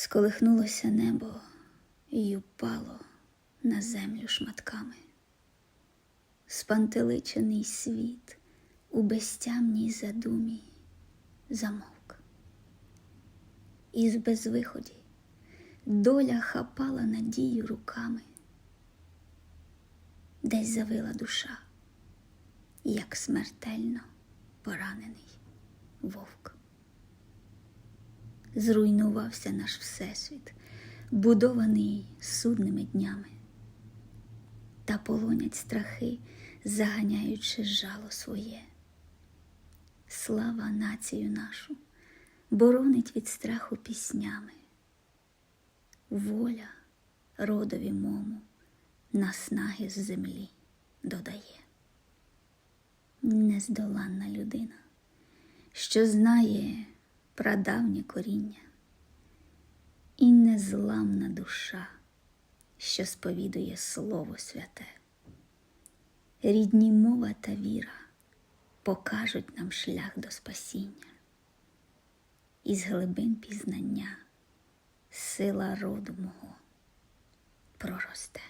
Сколихнулося небо і упало на землю шматками. Спантеличений світ у безтямній задумі замовк. І з безвиході доля хапала надію руками, десь завила душа, як смертельно поранений вовк. Зруйнувався наш всесвіт, будований судними днями, та полонять страхи, заганяючи жало своє. Слава націю нашу боронить від страху піснями, воля родові мому наснаги з землі додає. Нездоланна людина, що знає прадавнє коріння, і незламна душа, що сповідує Слово святе. Рідні мова та віра покажуть нам шлях до спасіння, із глибин пізнання сила роду мого проросте.